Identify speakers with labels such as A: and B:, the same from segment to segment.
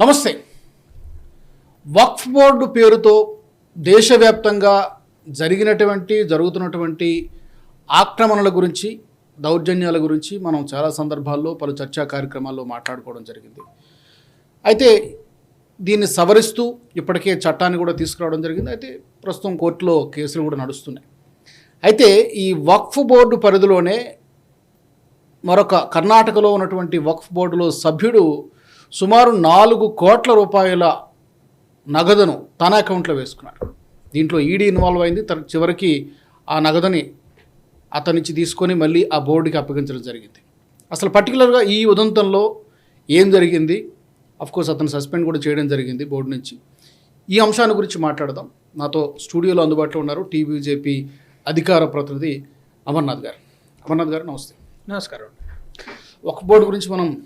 A: నమస్తే. వక్ఫ్ బోర్డు పేరుతో దేశవ్యాప్తంగా జరిగినటువంటి జరుగుతున్నటువంటి ఆక్రమణల గురించి దౌర్జన్యాల గురించి మనం చాలా సందర్భాల్లో పలు చర్చా కార్యక్రమాల్లో మాట్లాడుకోవడం జరిగింది. అయితే దీన్ని సవరిస్తూ ఇప్పటికే చట్టాన్ని కూడా తీసుకురావడం జరిగింది. అయితే ప్రస్తుతం కోర్టులో కేసులు కూడా నడుస్తున్నాయి. అయితే ఈ వక్ఫ్ బోర్డు పరిధిలోనే మరొక కర్ణాటకలో ఉన్నటువంటి వక్ఫ్ బోర్డులో సభ్యుడు సుమారు నాలుగు కోట్ల రూపాయల నగదును తన అకౌంట్లో వేసుకున్నాడు. దీంట్లో ఈడీ ఇన్వాల్వ్ అయింది. తన చివరికి ఆ నగదుని అతని నుంచి తీసుకొని మళ్ళీ ఆ బోర్డుకి అప్పగించడం జరిగింది. అసలు పర్టికులర్గా ఈ ఉదంతంలో ఏం జరిగింది? కోర్స్ అతను సస్పెండ్ కూడా చేయడం జరిగింది బోర్డు నుంచి. ఈ అంశాన్ని గురించి మాట్లాడదాం. నాతో స్టూడియోలో అందుబాటులో ఉన్నారు టీబీజేపీ అధికార ప్రతినిధి అమర్నాథ్ గారు. అమర్నాథ్ గారు నమస్తే.
B: నమస్కారం.
A: ఒక బోర్డు గురించి మనం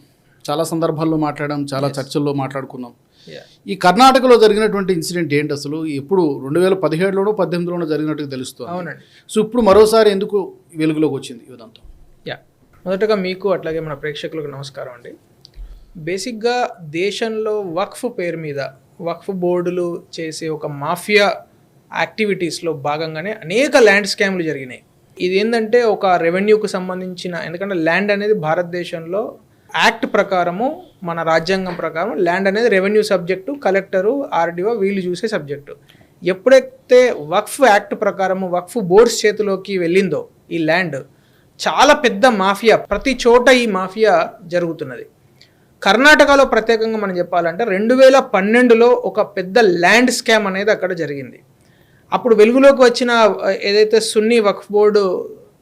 A: చాలా సందర్భాల్లో మాట్లాడాం చాలా చర్చల్లో మాట్లాడుకున్నాం. ఈ కర్ణాటకలో జరిగినటువంటి ఇన్సిడెంట్ ఏంటి అసలు? ఎప్పుడు రెండు వేల పదిహేడులోనో పద్దెనిమిదిలోనో జరిగినట్టుగా తెలుస్తుంది.
B: అవునండి.
A: సో ఇప్పుడు మరోసారి ఎందుకు వెలుగులోకి వచ్చింది ఈ ఉదంతం
B: యా మొదటగా మీకు అట్లాగే మన ప్రేక్షకులకు నమస్కారం అండి. బేసిక్గా దేశంలో వక్ఫ్ పేరు మీద వక్ఫ్ బోర్డులు చేసే ఒక మాఫియా యాక్టివిటీస్లో భాగంగానే అనేక ల్యాండ్ స్కామ్లు జరిగినాయి. ఇది ఏంటంటే ఒక రెవెన్యూకు సంబంధించిన ఎందుకంటే ల్యాండ్ అనేది భారతదేశంలో యాక్ట్ ప్రకారము మన రాజ్యాంగం ప్రకారం ల్యాండ్ అనేది రెవెన్యూ సబ్జెక్టు కలెక్టరు ఆర్డీఓ వీళ్ళు చూసే సబ్జెక్టు. ఎప్పుడైతే వక్ఫ్ యాక్ట్ ప్రకారము వక్ఫ్ బోర్డ్స్ చేతిలోకి వెళ్ళిందో ఈ ల్యాండ్ చాలా పెద్ద మాఫియా ప్రతి చోట ఈ మాఫియా జరుగుతున్నది. కర్ణాటకలో ప్రత్యేకంగా మనం చెప్పాలంటే రెండు వేల పన్నెండులో ఒక పెద్ద ల్యాండ్ స్కామ్ అనేది అక్కడ జరిగింది. అప్పుడు వెలుగులోకి వచ్చిన ఏదైతే సున్నీ వక్ఫ్ బోర్డు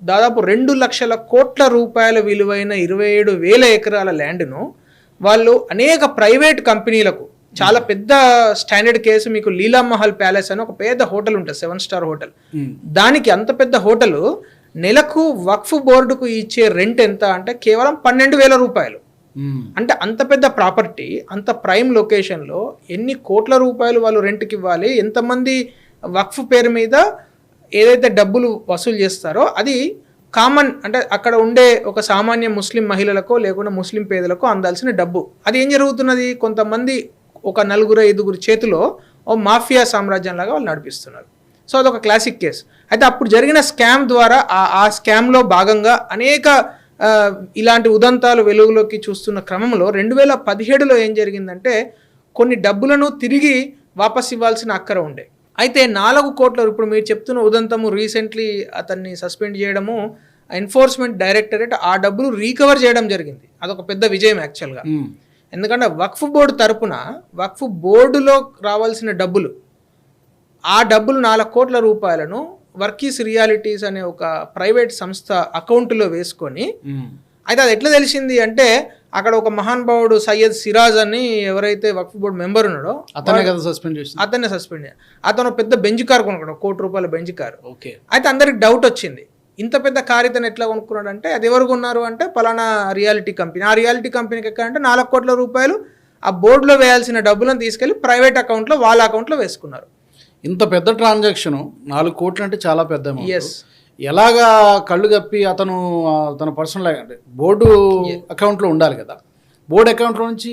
B: దాదాపు రెండు లక్షల కోట్ల రూపాయల విలువైన ఇరవై ఏడు వేల ఎకరాల ల్యాండ్ను వాళ్ళు అనేక ప్రైవేట్ కంపెనీలకు చాలా పెద్ద స్టాండర్డ్ కేసు మీకు లీలామహల్ ప్యాలెస్ అని ఒక పెద్ద హోటల్ ఉంటుంది సెవెన్ స్టార్ హోటల్. దానికి అంత పెద్ద హోటల్ నెలకు వక్ఫ్ బోర్డుకు ఇచ్చే రెంట్ ఎంత అంటే కేవలం పన్నెండు వేల రూపాయలు. అంటే అంత పెద్ద ప్రాపర్టీ అంత ప్రైమ్ లొకేషన్లో ఎన్ని కోట్ల రూపాయలు వాళ్ళు రెంట్కి ఇవ్వాలి ఎంతమంది వక్ఫ్ పేరు మీద ఏదైతే డబ్బులు వసూలు చేస్తారో అది కామన్ అంటే అక్కడ ఉండే ఒక సామాన్య ముస్లిం మహిళలకో లేకుండా ముస్లిం పేదలకో అందాల్సిన డబ్బు. అది ఏం జరుగుతున్నది? కొంతమంది ఒక నలుగురు ఐదుగురు చేతిలో ఓ మాఫియా సామ్రాజ్యంలాగా వాళ్ళు నడిపిస్తున్నారు. సో అదొక క్లాసిక్ కేస్. అయితే అప్పుడు జరిగిన స్కామ్ ద్వారా ఆ ఆ స్కామ్లో భాగంగా అనేక ఇలాంటి ఉదంతాలు వెలుగులోకి చూస్తున్న క్రమంలో రెండు వేల పదిహేడులో ఏం జరిగిందంటే కొన్ని డబ్బులను తిరిగి వాపస్ ఇవ్వాల్సిన అక్కర ఉండే. అయితే నాలుగు కోట్ల ఇప్పుడు మీరు చెప్తున్న ఉదంతము రీసెంట్లీ అతన్ని సస్పెండ్ చేయడము ఎన్ఫోర్స్మెంట్ డైరెక్టరేట్ ఆ డబ్బులు రీకవర్ చేయడం జరిగింది. అదొక పెద్ద విజయం యాక్చువల్గా. ఎందుకంటే వక్ఫ్ బోర్డు తరపున వక్ఫ్ బోర్డులో రావాల్సిన డబ్బులు ఆ డబ్బులు నాలుగు కోట్ల రూపాయలను వర్కీస్ రియాలిటీస్ అనే ఒక ప్రైవేట్ సంస్థ అకౌంట్లో వేసుకొని అయితే అది ఎట్లా తెలిసింది అంటే అక్కడ ఒక మహానుభావుడు సయ్యద్ సిరాజ్ అని ఎవరైతే వక్ఫ్ బోర్డు మెంబర్ ఉన్నాడో
A: అతనే కదా సస్పెండ్ చేసింది.
B: అతన్ని సస్పెండ్ అతను పెద్ద బెంచ్ కార్ కొనుక్కున్నాడు కోటి రూపాయల బెంచ్ కార్.
A: ఓకే.
B: అయితే అందరికి డౌట్ వచ్చింది ఇంత పెద్ద కార్ ఇతను ఎట్లా కొనుక్కున్నాడు అంటే అది ఎవరు కొన్నారు అంటే పలానా రియాలిటీ కంపెనీ. ఆ రియాలిటీ కంపెనీకి ఎక్కడంటే నాలుగు కోట్ల రూపాయలు ఆ బోర్డులో వేయాల్సిన డబ్బులను తీసుకెళ్ళి ప్రైవేట్ అకౌంట్లో వాళ్ళ అకౌంట్లో వేసుకున్నారు.
A: ఇంత పెద్ద ట్రాన్సాక్షన్ నాలుగు కోట్లు అంటే చాలా పెద్ద.
B: ఎస్
A: ఎలాగా కళ్ళు కప్పి అతను తన పర్సనల్ అంటే బోర్డు అకౌంట్లో ఉండాలి కదా. బోర్డు అకౌంట్లో నుంచి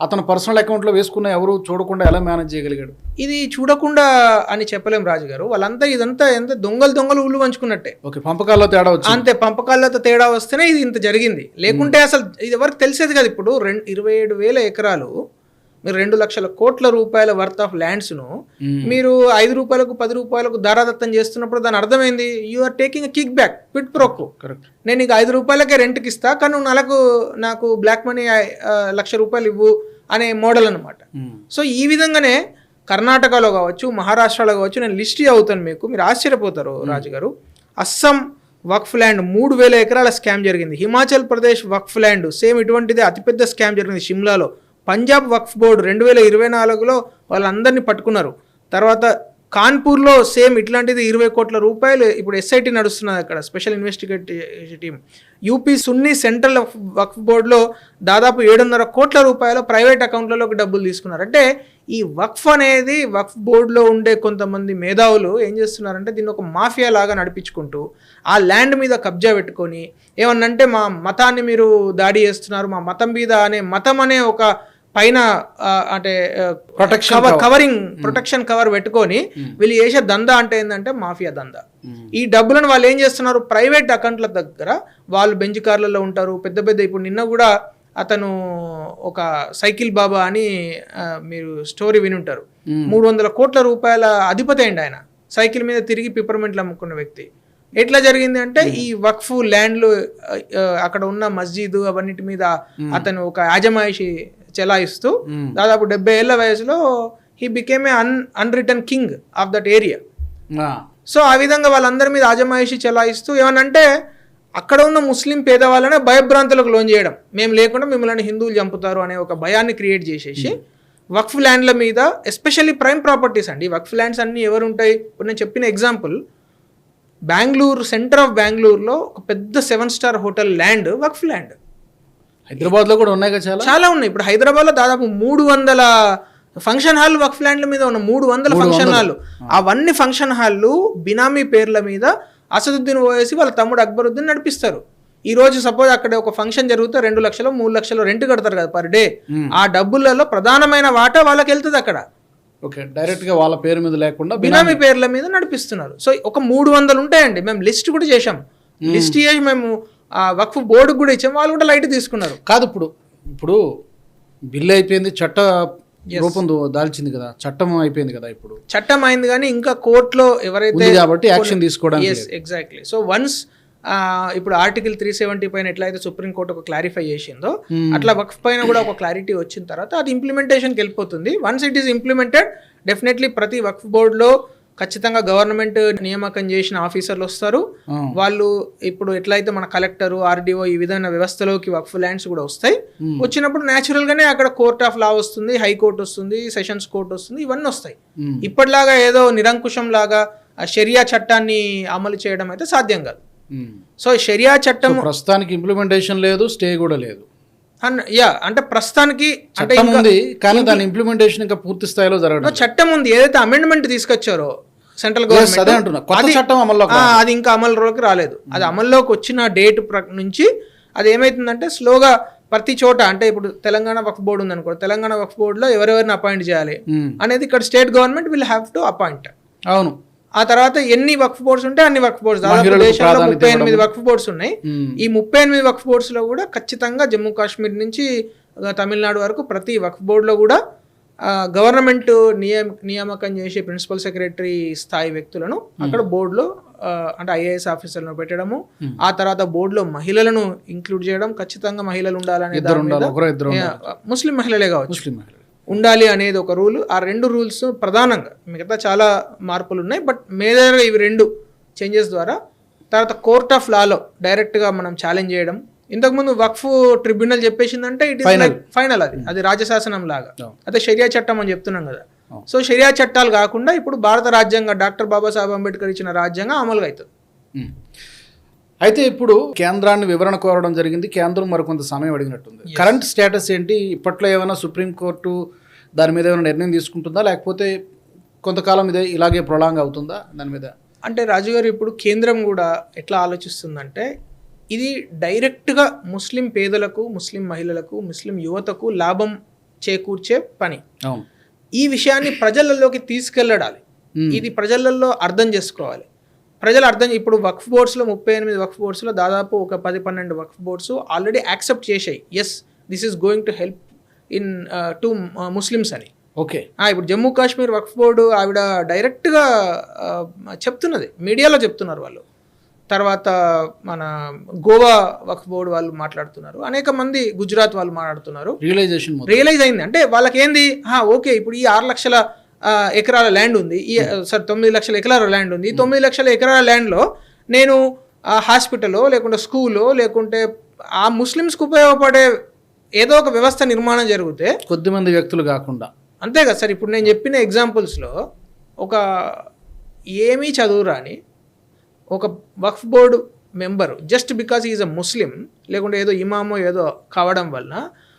A: అతను పర్సనల్ అకౌంట్లో వేసుకున్న ఎవరు చూడకుండా ఎలా మేనేజ్ చేయగలిగాడు?
B: ఇది చూడకుండా అని చెప్పలేం రాజు గారు. వాళ్ళంతా ఇదంతా ఎంత దొంగలు దొంగలు ఊళ్ళు పంచుకున్నట్టే.
A: ఓకే పంపకాల్లో తేడా వచ్చింది.
B: అంతే పంపకాలతో తేడా వస్తేనే ఇది ఇంత జరిగింది. లేకుంటే అసలు ఇది ఎవరికి తెలిసేది కదా. ఇప్పుడు రెండు ఇరవై ఏడు వేల ఎకరాలు మీరు రెండు లక్షల కోట్ల రూపాయల వర్త్ ఆఫ్ ల్యాండ్స్ను. మీరు ఐదు రూపాయలకు పది రూపాయలకు దారాదత్తం చేస్తున్నప్పుడు దాని అర్థమైంది? You are taking kick back పిట్ ప్రోకు నేను నీకు ఐదు రూపాయలకే రెంట్కి ఇస్తా కానీ నువ్వు నెలకు నాకు బ్లాక్ మనీ లక్ష రూపాయలు ఇవ్వు అనే మోడల్ అనమాట సో ఈ విధంగానే కర్ణాటకలో కావచ్చు మహారాష్ట్రలో కావచ్చు నేను లిస్ట్ అవుతాను మీకు. మీరు ఆశ్చర్యపోతారు రాజుగారు. అస్సాం వక్ఫ్ ల్యాండ్ మూడు వేల ఎకరాల స్కామ్ జరిగింది. హిమాచల్ ప్రదేశ్ వక్ఫ్ ల్యాండ్ సేమ్ ఇటువంటిదే అతిపెద్ద స్కామ్ జరిగింది. షిమ్లాలో పంజాబ్ వక్ఫ్ బోర్డు రెండు వేల ఇరవై నాలుగులో వాళ్ళందరినీ పట్టుకున్నారు. తర్వాత కాన్పూర్లో సేమ్ ఇట్లాంటిది ఇరవై కోట్ల రూపాయలు ఇప్పుడు ఎస్ఐటి నడుస్తున్నది అక్కడ special investigative team. UP Sunni central waqf బోర్డులో దాదాపు ఏడున్నర కోట్ల రూపాయలు ప్రైవేట్ అకౌంట్లలోకి డబ్బులు తీసుకున్నారు. అంటే ఈ వక్ఫ్ అనేది వక్ఫ్ బోర్డులో ఉండే కొంతమంది మేధావులు ఏం చేస్తున్నారంటే దీన్ని ఒక మాఫియా లాగా నడిపించుకుంటూ ఆ ల్యాండ్ మీద కబ్జా పెట్టుకొని ఏమన్నంటే మా మతాన్ని మీరు దాడి చేస్తున్నారు మా మతం మీద అనే మతం అనే ఒక పైన అంటే
A: cover.
B: కవరింగ్ ప్రొటెక్షన్ కవర్ పెట్టుకొని వీళ్ళు చేసే దందా అంటే ఏంటంటే మాఫియా దందా. ఈ డబ్బులను వాళ్ళు ఏం చేస్తున్నారు? ప్రైవేట్ అకౌంట్ల దగ్గర వాళ్ళు బెంచ్ కార్లలో ఉంటారు. పెద్ద పెద్ద ఇప్పుడు నిన్న కూడా అతను ఒక సైకిల్ బాబా అని మీరు స్టోరీ వినుంటారు. మూడు వందల కోట్ల రూపాయల అధిపతి అయింది ఆయన. సైకిల్ మీద తిరిగి పిపర్మెంట్లు అమ్ముకున్న వ్యక్తి. ఎట్లా జరిగింది అంటే ఈ వక్ఫ్ ల్యాండ్లు అక్కడ ఉన్న మస్జిద్ అవన్నిటి మీద అతను ఒక యాజమాయిషి చెలాయిస్తూ దాదాపు డెబ్బై ఏళ్ళ వయసులో he became a an unreturned king of that area so ఆ విధంగా వాళ్ళందరి మీద ఆజమాయిషి చెలాయిస్తూ ఏమనంటే అక్కడ ఉన్న ముస్లిం పేదవాళ్ళనే భయభ్రాంతులకు లోన్ చేయడం. మేము లేకుండా మిమ్మల్ని హిందువులు చంపుతారు అనే ఒక భయాన్ని క్రియేట్ చేసేసి వక్ఫ్ ల్యాండ్ల మీద ఎస్పెషల్లీ ప్రైమ్ ప్రాపర్టీస్ అండి వక్ఫ్ ల్యాండ్స్ అన్ని ఎవరు ఉంటాయి ఇప్పుడు నేను చెప్పిన ఎగ్జాంపుల్ బెంగళూరు సెంటర్ ఆఫ్ బెంగళూరులో ఒక పెద్ద seven star hotel land waqf land
A: హైదరాబాద్లో కూడా ఉన్నాయి కదా చాలా?
B: చాలా ఉన్నాయి. ఇప్పుడు హైదరాబాద్లో దాదాపు మూడు వందల ఫంక్షన్ హాల్ వక్ఫ్ ల్యాండ్ల మీద ఉన్న మూడు వందల ఫంక్షన్ హాల్. అవన్నీ ఫంక్షన్ హాల్లు బినామీ పేర్ల మీద అసదుద్దీన్ ఓవేసి వాళ్ళ తమ్ముడు అక్బరుద్దీన్ నడిపిస్తారు. ఈ రోజు సపోజ్ అక్కడ ఒక ఫంక్షన్ జరిగితే రెండు లక్షలు మూడు లక్షలు రెంట్ కడతారు కదా పర్ డే. ఆ డబ్బులలో ప్రధానమైన వాటా వాళ్ళకి వెళ్తుంది అక్కడ.
A: ఓకే డైరెక్ట్గా వాళ్ళ పేరు మీద లేకుండా
B: బినామీ పేర్ల మీద నడిపిస్తున్నారు. సో ఒక మూడు వందలు ఉంటాయండి. మేము లిస్ట్ కూడా చేశాం. లిస్ట్ చేసి మేము వక్ఫ్ బోర్డు కూడా ఇచ్చాం. వాళ్ళు కూడా లైట్ తీసుకున్నారు.
A: కాదు ఇప్పుడు ఇప్పుడు బిల్లు అయిపోయింది చట్ట రూపం దాల్చింది కదా చట్టం అయిపోయింది కదా ఇప్పుడు.
B: చట్టం అయింది కానీ ఇంకా కోర్టులో ఎవరైతే
A: కాబట్టి యాక్షన్ తీసుకోవడానికి
B: ఎస్ ఎగ్జాక్ట్లీ సో వన్స్ ఇప్పుడు ఆర్టికల్ త్రీ సెవెంటీ పైన ఎట్లయితే సుప్రీంకోర్టు ఒక క్లారిఫై చేసిందో అట్లా వక్ఫ్ పైన కూడా ఒక క్లారిటీ వచ్చిన తర్వాత అది ఇంప్లిమెంటేషన్కి వెళ్ళిపోతుంది. Once it is implemented definitely ప్రతి వక్ఫ్ బోర్డులో ఖచ్చితంగా గవర్నమెంట్ నియామకం చేసిన ఆఫీసర్లు వస్తారు. వాళ్ళు ఇప్పుడు ఎట్లయితే మన కలెక్టర్ ఆర్డీఓ ఈ విధమైన వ్యవస్థలోకి వక్ఫ్ ల్యాండ్స్ కూడా వస్తాయి. వచ్చినప్పుడు natural గానే అక్కడ కోర్ట్ ఆఫ్ లా వస్తుంది హైకోర్టు వస్తుంది సెషన్స్ కోర్ట్ వస్తుంది ఇవన్నీ వస్తాయి. ఇప్పటిలాగా ఏదో నిరంకుశం లాగా షరియా చట్టాన్ని అమలు చేయడం అయితే సాధ్యం కాదు. సో షరియా చట్టం
A: ప్రస్తుతానికి ఇంప్లిమెంటేషన్ లేదు స్టే కూడా లేదు.
B: యా అంటే ప్రస్తుతానికి అంటే
A: చట్టం ఉంది కానీ దాని ఇంప్లిమెంటేషన్ ఇంకా పూర్తి స్థాయిలో జరగడం
B: చట్టం ఉంది. ఏదైతే అమెండ్మెంట్ తీసుకొచ్చారో సెంట్రల్ గవర్నమెంట్
A: చట్టం
B: ఆ, అది ఇంకా అమలులోకి రాలేదు. అది అమల్లోకి వచ్చిన డేట్ నుంచి అది ఏమైతుందంటే స్లోగా ప్రతి చోట అంటే ఇప్పుడు తెలంగాణ వక్ఫ్ బోర్డు ఉంది అనుకో తెలంగాణ వక్ఫ్ బోర్డులో ఎవరెవరిని అపాయింట్ చేయాలి
A: మ్మ్.
B: అనేది ఇక్కడ state government will have to appoint.
A: అవును.
B: ఆ తర్వాత ఎన్ని వక్ఫ్ బోర్డ్స్ ఉంటే అన్ని వక్ఫ్ బోర్డ్స్ దాదాపు దేశంలో ముప్పై ఎనిమిది వక్ఫ్ బోర్డ్స్ ఉన్నాయి.
A: మ్మ్.
B: ఈ ముప్పై ఎనిమిది వక్ఫ్ బోర్డ్స్లో కూడా ఖచ్చితంగా జమ్మూ కాశ్మీర్ నుంచి తమిళనాడు వరకు ప్రతి వక్ఫ్ బోర్డులో కూడా గవర్నమెంట్ నియమ నియామకం చేసే ప్రిన్సిపల్ సెక్రటరీ స్థాయి వ్యక్తులను అక్కడ బోర్డులో అంటే ఐఏఎస్ ఆఫీసర్లను పెట్టడము. ఆ తర్వాత బోర్డులో మహిళలను ఇంక్లూడ్ చేయడం ఖచ్చితంగా మహిళలు ఉండాలనే ముస్లిం మహిళలే కావచ్చు.
A: ముస్లిం మహిళలు.
B: ఉండాలి అనేది ఒక రూల్. ఆ రెండు రూల్స్ ప్రధానంగా మిగతా చాలా మార్పులు ఉన్నాయి బట్ మేజర్గా ఇవి రెండు చేంజెస్ ద్వారా తర్వాత కోర్ట్ ఆఫ్ లాలో డైరెక్ట్గా మనం ఛాలెంజ్ చేయడం ఇంతకుముందు వక్ఫ్ ట్రిబ్యునల్ చెప్పేసిందంటే ఇట్ ఇస్ ఫైనల్ అది. అది రాజశాసనం లాగా. అదే షరియా చట్టం అని చెప్తున్నాం కదా. సో షరియా చట్టాలు కాకుండా ఇప్పుడు భారత రాజ్యాంగం డాక్టర్ బాబాసాహెబ్ అంబేద్కర్ ఇచ్చిన రాజ్యాంగం అమలుగా అవుతుంది
A: మ్మ్. అయితే ఇప్పుడు కేంద్రాన్ని వివరణ కోరడం జరిగింది. కేంద్రం మరికొంత సమయం అడిగినట్టుంది. కరెంట్ స్టేటస్ ఏంటి? ఇప్పట్లో ఏమైనా సుప్రీంకోర్టు దాని మీద ఏమైనా నిర్ణయం తీసుకుంటుందా? లేకపోతే కొంతకాలం ఇదే ఇలాగే ప్రొలాంగ్ అవుతుందా? దాని మీద
B: అంటే రాజుగారు ఇప్పుడు కేంద్రం కూడా ఎట్లా ఆలోచిస్తుందంటే ఇది డైరెక్ట్గా ముస్లిం పేదలకు ముస్లిం మహిళలకు ముస్లిం యువతకు లాభం చేకూర్చే పని. ఈ విషయాన్ని ప్రజలలోకి తీసుకెళ్ళడాలి. ఇది ప్రజలలో అర్థం చేసుకోవాలి. ప్రజలు అర్థం ఇప్పుడు వక్ఫ్ బోర్డ్స్లో ముప్పై ఎనిమిది వక్ఫ్ బోర్డ్స్లో దాదాపు ఒక పది పన్నెండు వక్ఫ్ బోర్డ్స్ ఆల్రెడీ యాక్సెప్ట్ చేశాయి. Yes this is going to help in to Muslims అని.
A: ఓకే.
B: ఆ, ఇప్పుడు జమ్మూ కాశ్మీర్ వక్ఫ్ బోర్డు ఆవిడ డైరెక్ట్గా ఆ, చెప్తున్నది. మీడియాలో చెప్తున్నారు వాళ్ళు. తర్వాత మన గోవా వక్ఫ్ బోర్డు వాళ్ళు మాట్లాడుతున్నారు. అనేక మంది గుజరాత్ వాళ్ళు మాట్లాడుతున్నారు.
A: రియలైజేషన్
B: రియలైజ్ అయింది. అంటే వాళ్ళకి ఏంది "హా, ఓకే ఇప్పుడు ఈ ఆరు లక్షల ఎకరాల ల్యాండ్ ఉంది. ఈ సార్ తొమ్మిది లక్షల ఎకరాల ల్యాండ్ ఉంది. ఈ తొమ్మిది లక్షల ఎకరాల ల్యాండ్లో నేను హాస్పిటలో లేకుంటే స్కూలో లేకుంటే ఆ ముస్లిమ్స్కి ఉపయోగపడే ఏదో ఒక వ్యవస్థ నిర్మాణం జరిగితే
A: కొద్ది మంది వ్యక్తులు కాకుండా.
B: అంతే కదా సార్. ఇప్పుడు నేను చెప్పిన ఎగ్జాంపుల్స్లో ఒక ఏమీ చదువు రాని ఒక waqf board member just because is a Muslim లేకుంటే ఏదో ఇమామో ఏదో కావడం వలన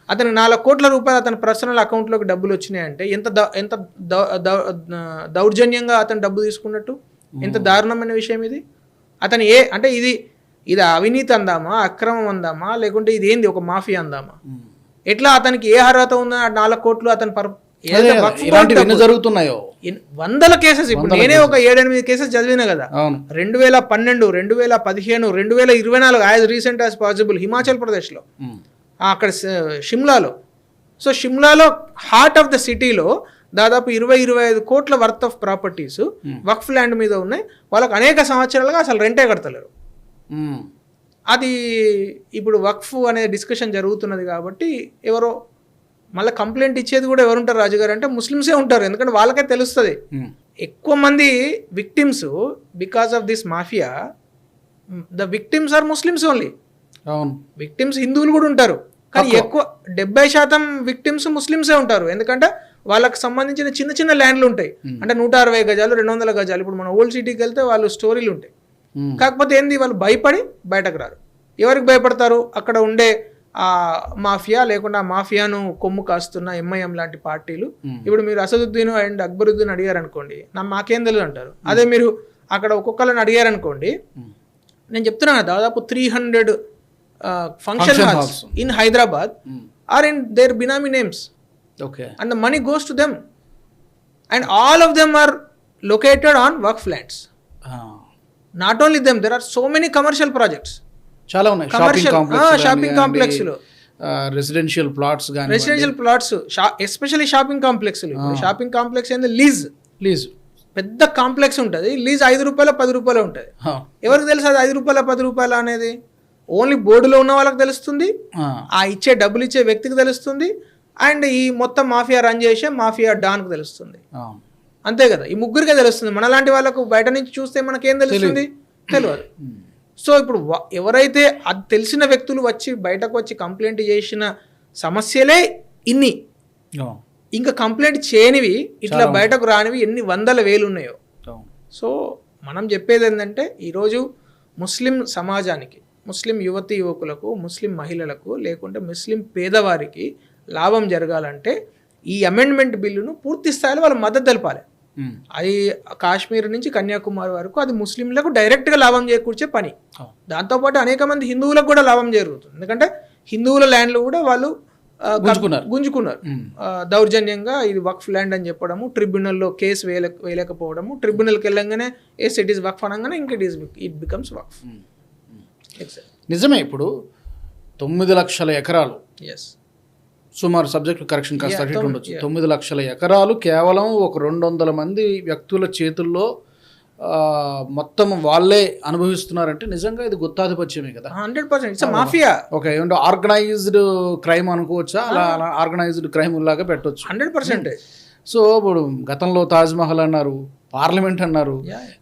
B: అతనికి నాలుగు కోట్ల రూపాయలు అతని పర్సనల్ అకౌంట్లోకి డబ్బులు వచ్చినాయంటే ఎంత ఎంత దౌర్జన్యంగా అతను డబ్బు తీసుకున్నట్టు? ఎంత దారుణమైన విషయం ఇది? అతను ఏ అంటే ఇది ఇది అవినీతి అందామా? అక్రమం అందామా? లేకుంటే ఇది ఏంది? ఒక మాఫియా అందామా? ఎట్లా అతనికి ఏ అర్హత ఉందో నాలుగు కోట్లు అతను పర్
A: ఇలాంటివి ఎన్ని జరుగుతున్నాయో?
B: వందల కేసెస్ ఇప్పుడు. నేనే ఒక ఏడెనిమిది కేసెస్ చదివిన కదా. రెండు వేల పన్నెండు రెండు వేల పదిహేను రెండు వేల ఇరవై నాలుగు as recent as possible Himachal ప్రదేశ్లో అక్కడ షిమ్లాలో సో షిమ్లాలో హార్ట్ ఆఫ్ ద సిటీలో దాదాపు ఇరవై ఇరవై ఐదు కోట్ల worth of properties waqf land మీద ఉన్నాయి. వాళ్ళకి అనేక సంవత్సరాలుగా అసలు రెంటే కడతలేరు. అది ఇప్పుడు వక్ఫ్ అనే డిస్కషన్ జరుగుతున్నది కాబట్టి ఎవరో మళ్ళీ కంప్లైంట్ ఇచ్చేది కూడా ఎవరుంటారు రాజుగారు? అంటే ముస్లిమ్సే ఉంటారు. ఎందుకంటే వాళ్ళకే తెలుస్తుంది. ఎక్కువ మంది victims because of this mafia the victims are Muslims only.
A: అవును.
B: విక్టిమ్స్ హిందువులు కూడా ఉంటారు. కానీ ఎక్కువ డెబ్బై శాతం విక్టిమ్స్ ముస్లిమ్సే ఉంటారు. ఎందుకంటే వాళ్ళకి సంబంధించిన చిన్న చిన్న ల్యాండ్లు ఉంటాయి. అంటే నూట అరవై గజాలు రెండు వందల గజాలు. ఇప్పుడు మన ఓల్డ్ సిటీకి వెళ్తే వాళ్ళు స్టోరీలు ఉంటాయి. కాకపోతే ఏంది? వాళ్ళు భయపడి బయటకు రారు. ఎవరికి భయపడతారు? అక్కడ ఉండే మాఫియా లేకుండా ఆ మాఫియాను కొమ్ము కాస్తున్న ఎంఐఎం లాంటి పార్టీలు ఇప్పుడు మీరు అసదుద్దీన్ అండ్ అక్బరుద్దీన్ అడిగారు అనుకోండి నా మాకేం తెలియదు అంటారు అదే మీరు అక్కడ ఒక్కొక్కరిని అడిగారు అనుకోండి
A: ఉమ్.
B: నేను చెప్తున్నాను దాదాపు three hundred function halls. In Hyderabad. Are in their benami names
A: okay
B: and the money goes to them and all of them are located on work flats. Not only them there are so many commercial projects
A: చాలా ఉన్నాయి.
B: షాపింగ్లు.
A: Residential plots కానీ
B: residential plots especially shopping complex shopping complex ఏంది? Lease
A: please
B: పెద్ద complex ఉంటుంది. Lease ఐదు రూపాయల పది రూపాయలు ఉంటుంది. ఎవరికి తెలుసు అది ఐదు రూపాయల పది రూపాయల అనేది? ఓన్లీ బోర్డులో ఉన్న వాళ్ళకి తెలుస్తుంది. ఆ ఇచ్చే డబ్బులు ఇచ్చే వ్యక్తికి తెలుస్తుంది. అండ్ ఈ మొత్తం మాఫియా రన్ చేసే మాఫియా డాన్కు తెలుస్తుంది. అంతే కదా. ఈ ముగ్గురికే తెలుస్తుంది. మనలాంటి వాళ్ళకు బయట నుంచి చూస్తే మనకేం తెలుస్తుంది? తెలియదు సో ఇప్పుడు ఎవరైతే అది తెలిసిన వ్యక్తులు వచ్చి బయటకు వచ్చి కంప్లైంట్ చేసిన సమస్యలే ఇన్ని. ఇంకా కంప్లైంట్ చేయనివి ఇట్లా బయటకు రానివి ఎన్ని వందల వేలు ఉన్నాయో. సో మనం చెప్పేది ఏంటంటే ఈరోజు ముస్లిం సమాజానికి ముస్లిం యువతి యువకులకు ముస్లిం మహిళలకు లేకుంటే ముస్లిం పేదవారికి లాభం జరగాలంటే ఈ అమెండ్మెంట్ బిల్లును పూర్తి స్థాయిలో వాళ్ళు మద్దతు తెలపాలి. అది కాశ్మీర్ నుంచి కన్యాకుమారి వరకు అది ముస్లింలకు డైరెక్ట్గా లాభం చేకూర్చే పని. దాంతోపాటు అనేక మంది హిందువులకు కూడా లాభం జరుగుతుంది. ఎందుకంటే హిందువుల ల్యాండ్లు కూడా వాళ్ళు
A: గుంజుకున్నారు.
B: గుంజుకున్నారు. ఆ, దౌర్జన్యంగా ఇది వక్ఫ్ ల్యాండ్ అని చెప్పడము ట్రిబ్యునల్లో కేసు వేయలే వేయలేకపోవడము ట్రిబ్యునల్కి వెళ్ళంగానే ఎస్ ఇట్ ఈస్ వక్ఫ్ అనగానే ఇంక it is it becomes waqf.
A: నిజమే ఇప్పుడు తొమ్మిది లక్షల ఎకరాలు.
B: ఎస్
A: సుమారు సబ్జెక్ట్ కరెక్షన్ కాస్త అటు ఉండొచ్చు. తొమ్మిది లక్షల ఎకరాలు కేవలం ఒక రెండు వందల మంది వ్యక్తుల చేతుల్లో మొత్తం వాళ్ళే అనుభవిస్తున్నారంటే నిజంగా ఇది గుత్తాధిపత్యమే కదా.
B: Hundred percent. ఇట్స్ మాఫియా
A: ఒక ఏమంటే ఆర్గనైజ్డ్ క్రైమ్ అనుకోవచ్చా? అలా ఆర్గనైజ్డ్ క్రైమ్ లాగా పెట్టొచ్చు.
B: Hundred percent.
A: సో ఇప్పుడు గతంలో తాజ్మహల్ అన్నారు పార్లమెంట్ అన్నారు.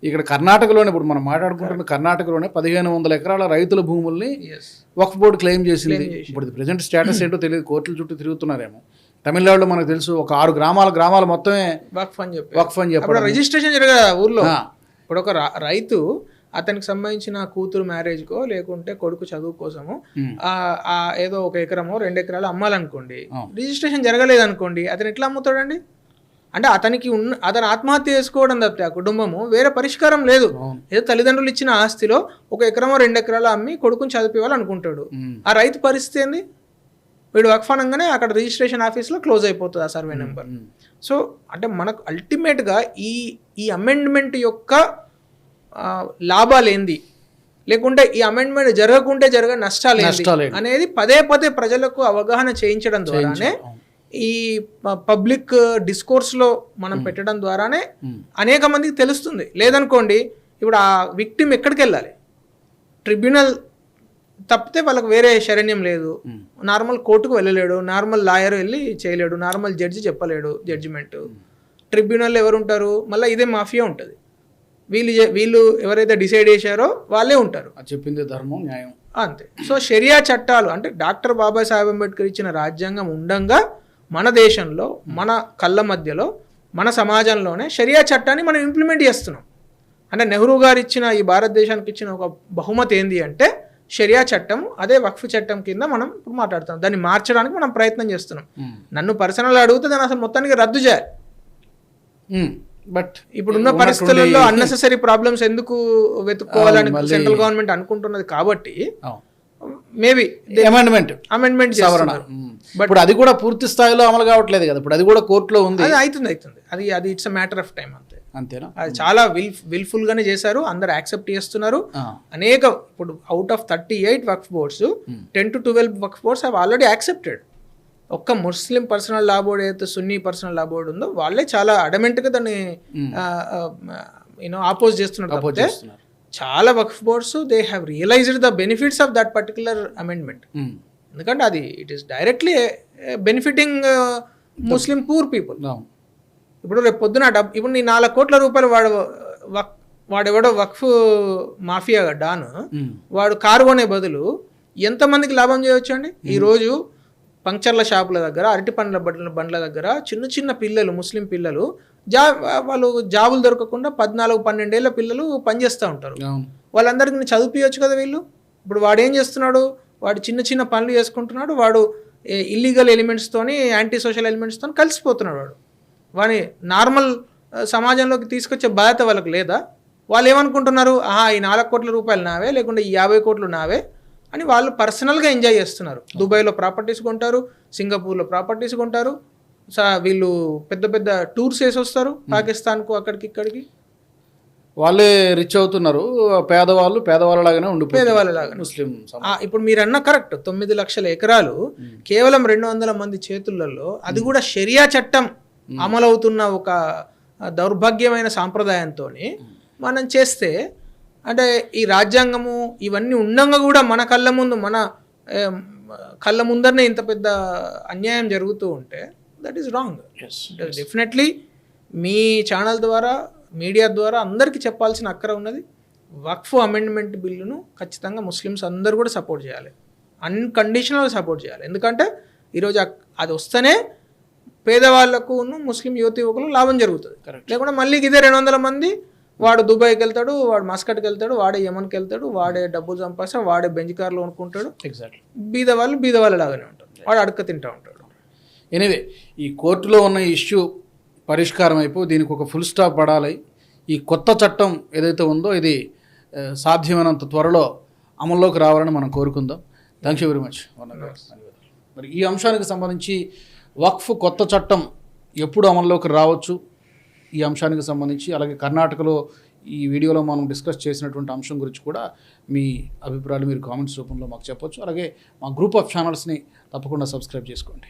A: ఇక్కడ కర్ణాటకలోనే ఇప్పుడు మనం మాట్లాడుకుంటున్న కర్ణాటకలోనే పదిహేను వందల ఎకరాల రైతుల భూముల్ని వక్ఫ్ బోర్డు క్లెయిమ్ చేసింది. ఇప్పుడు ప్రజెంట్ స్టేటస్ ఏంటో తెలియదు. కోర్టుల చుట్టూ తిరుగుతున్నారేమో. తమిళనాడులో మనకు తెలుసు ఒక ఆరు గ్రామాల గ్రామాల మొత్తమే
B: వక్ఫ్ అని చెప్పి
A: వక్ఫ్ అని
B: రిజిస్ట్రేషన్ జరగదు ఊర్లో. ఇప్పుడు ఒక రైతు అతనికి సంబంధించిన కూతురు మ్యారేజ్కో లేకుంటే కొడుకు చదువు కోసము
A: Hmm.
B: ఏదో ఒక ఎకరమో రెండు ఎకరాలు అమ్మాలనుకోండి. రిజిస్ట్రేషన్ జరగలేదు అనుకోండి అతను ఎట్లా అమ్ముతాడండి? అంటే అతనికి ఉన్న అతను ఆత్మహత్య చేసుకోవడం తప్పితే ఆ కుటుంబము వేరే పరిష్కారం లేదు. ఏదో తల్లిదండ్రులు ఇచ్చిన ఆస్తిలో ఒక ఎకరమో రెండు ఎకరాలు అమ్మి కొడుకుని
A: ఉమ్.
B: ఆ రైతు పరిస్థితి ఏంది వీడు వక్ఫ్ అనగానే అక్కడ రిజిస్ట్రేషన్ ఆఫీస్లో క్లోజ్ అయిపోతుంది ఆ సర్వే నెంబర్. సో అంటే మనకు అల్టిమేట్గా ఈ ఈ అమెండ్మెంట్ యొక్క లాభాలు ఏంది లేకుంటే ఈ అమెండ్మెంట్ జరగకుంటే జరగ నష్టాలు? అనేది పదే పదే ప్రజలకు అవగాహన చేయించడం ద్వారానే. ఈ పబ్లిక్ డిస్కోర్స్లో మనం పెట్టడం ద్వారానే. అనేక మందికి తెలుస్తుంది. లేదనుకోండి ఇప్పుడు ఆ విక్టిమ్ ఎక్కడికి వెళ్ళాలి ట్రిబ్యునల్ తప్పితే వాళ్ళకి వేరే శరణ్యం లేదు. నార్మల్ కోర్టుకు వెళ్ళలేడు నార్మల్ లాయర్ వెళ్ళి చేయలేడు నార్మల్ జడ్జి చెప్పలేడు జడ్జిమెంట్. ట్రిబ్యునల్ ఎవరు ఉంటారు మళ్ళీ ఇదే మాఫియా ఉంటుంది. వీళ్ళు వీళ్ళు ఎవరైతే డిసైడ్ చేశారో వాళ్ళే ఉంటారు.
A: చెప్పింది ధర్మం న్యాయం.
B: అంతే. సో షరియా చట్టాలు అంటే డాక్టర్ బాబాసాహెబ్ అంబేద్కర్ ఇచ్చిన రాజ్యాంగం ఉండంగా మన దేశంలో మన కళ్ళ మధ్యలో మన సమాజంలోనే షరియా చట్టాన్ని మనం ఇంప్లిమెంట్ చేస్తున్నాం. అంటే నెహ్రూ గారు ఇచ్చిన ఈ భారతదేశానికి ఇచ్చిన ఒక బహుమతి ఏంది అంటే షరియా చట్టం అదే వక్ఫ్ చట్టం కింద మనం ఇప్పుడు మాట్లాడుతున్నాం. దాన్ని మార్చడానికి మనం ప్రయత్నం చేస్తున్నాం.
A: ఉమ్.
B: నన్ను పర్సనల్ అడిగితే దాన్ని అసలు మొత్తానికి రద్దు చేయాలి.
A: బట్
B: ఇప్పుడున్న పరిస్థితులలో అన్నెసెసరీ ప్రాబ్లమ్స్ ఎందుకు వెతుక్కోవాలని సెంట్రల్ గవర్నమెంట్ అనుకుంటున్నది కాబట్టి మేబీ
A: అమెండ్మెంట్
B: అమెండ్మెంట్
A: సవరణ.
B: చేస్తున్నారు
A: ఉమ్. ఇప్పుడు అది కూడా పూర్తి స్థాయిలో అమలు కావట్లేదు కదా. ఇప్పుడు అది కూడా కోర్టులో ఉంది.
B: అది అవుతుంది అవుతుంది. అది అది it's a matter of time అంతే.
A: అంతేనా?
B: అది చాలా విల్ విల్ఫుల్ గానే చేశారు అందరు యాక్సెప్ట్ చేస్తున్నారు. అనేక ఇప్పుడు out of thirty eight work boards ten to twelve work boards have already accepted ఒక్క ముస్లిం పర్సనల్ లా బోర్డ్ ఏదైతే సున్నీ పర్సనల్ లా బోర్డ్ ఉందో వాళ్ళే చాలా అడమెంట్గా దాన్ని యూనో ఆపోజ్ చేస్తున్నారు
A: Oppose
B: తప్పితే
A: చేస్తున్నారు.
B: చాలా work boards they have realised the benefits of that particular amendment. ఎందుకంటే అది it is directly benefiting Muslim poor people. ఇప్పుడు రేపు పొద్దున డబ్ ఇప్పుడు నీ నాలుగు కోట్ల రూపాయలు వాడు వక్ వాడెవడో వక్ఫ్ మాఫియా డాన్
A: ఉమ్.
B: వాడు కారు కొనే బదులు ఎంతమందికి లాభం చేయొచ్చు అండి ఈరోజు పంక్చర్ల షాపుల దగ్గర అరటి పండ్ల బండ్ల బండ్ల దగ్గర చిన్న చిన్న పిల్లలు ముస్లిం పిల్లలు జా వాళ్ళు జాబులు దొరకకుండా పద్నాలుగు పన్నెండేళ్ళ పిల్లలు పనిచేస్తూ ఉంటారు. వాళ్ళందరికీ చదివించచ్చు కదా వీళ్ళు? ఇప్పుడు వాడు ఏం చేస్తున్నాడు? వాడు చిన్న చిన్న పనులు చేసుకుంటున్నాడు వాడు ఇల్లీగల్ ఎలిమెంట్స్తోని యాంటీ సోషల్ ఎలిమెంట్స్తో కలిసిపోతున్నాడు వాడు. వాని నార్మల్ సమాజంలోకి తీసుకొచ్చే బాధ్యత వాళ్ళకి లేదా? వాళ్ళు ఏమనుకుంటున్నారు? ఆహా ఈ నాలుగు కోట్ల రూపాయలు నావే లేకుంటే ఈ యాభై కోట్లు నావే అని వాళ్ళు పర్సనల్గా ఎంజాయ్ చేస్తున్నారు. దుబాయ్లో ప్రాపర్టీస్ కొంటారు సింగపూర్లో ప్రాపర్టీస్ కొంటారు వీళ్ళు పెద్ద పెద్ద టూర్స్ వేసి వస్తారు పాకిస్తాన్కు అక్కడికి ఇక్కడికి
A: వాళ్ళే రిచ్ అవుతున్నారు. పేదవాళ్ళు పేదవాళ్ళలాగానే ఉండిపోయారు
B: పేదవాళ్ళలాగానే.
A: ముస్లిం
B: ఇప్పుడు మీరు అన్న కరెక్ట్. తొమ్మిది లక్షల ఎకరాలు కేవలం రెండు వందల మంది చేతులలో అది కూడా షరియా చట్టం అమలవుతున్న ఒక దౌర్భాగ్యమైన సాంప్రదాయంతో మనం చేస్తే అంటే ఈ రాజ్యాంగము ఇవన్నీ ఉండంగా కూడా మన కళ్ళ ముందు మన కళ్ళ ముందరనే ఇంత పెద్ద అన్యాయం జరుగుతూ ఉంటే that is wrong
A: Yes.
B: Definitely me channel ద్వారా మీడియా ద్వారా అందరికీ చెప్పాల్సిన అక్కర ఉన్నది. వక్ఫ్ అమెండ్మెంట్ బిల్లును ఖచ్చితంగా ముస్లిమ్స్ అందరూ కూడా సపోర్ట్ చేయాలి. అన్కండిషనల్గా సపోర్ట్ చేయాలి. ఎందుకంటే ఈరోజు అది వస్తేనే పేదవాళ్ళకు ముస్లిం యువతి యువకులు లాభం జరుగుతుంది. లేకుంటే మళ్ళీ ఇదే రెండు వందల మంది వాడు దుబాయ్కి వెళ్తాడు వాడు మస్కట్కి వెళ్తాడు వాడే యమన్కి వెళ్తాడు వాడే డబ్బులు సంపాదిస్తాడు వాడే బెంచ్ కార్లో కొనుక్కుంటాడు.
A: ఎగ్జాక్ట్లీ
B: బీద వాళ్ళు బీద వాళ్ళు లాగానే ఉంటారు వాడు అడక తింటా ఉంటాడు.
A: ఎనివే ఈ కోర్టులో ఉన్న ఇష్యూ పరిష్కారం అయిపోయి దీనికి ఒక ఫుల్ స్టాప్ పడాలి. ఈ కొత్త చట్టం ఏదైతే ఉందో ఇది సాధ్యమైనంత త్వరలో అమల్లోకి రావాలని మనం కోరుకుందాం. థ్యాంక్ యూ వెరీ మచ్ మరి ఈ అంశానికి సంబంధించి వక్ఫ్ కొత్త చట్టం ఎప్పుడు అమల్లోకి రావచ్చు? ఈ అంశానికి సంబంధించి అలాగే కర్ణాటకలో ఈ వీడియోలో మనం డిస్కస్ చేసినటువంటి అంశం గురించి కూడా మీ అభిప్రాయాలు మీరు కామెంట్స్ రూపంలో మాకు చెప్పొచ్చు. అలాగే మా గ్రూప్ ఆఫ్ ఛానల్స్ని తప్పకుండా సబ్స్క్రైబ్ చేసుకోండి.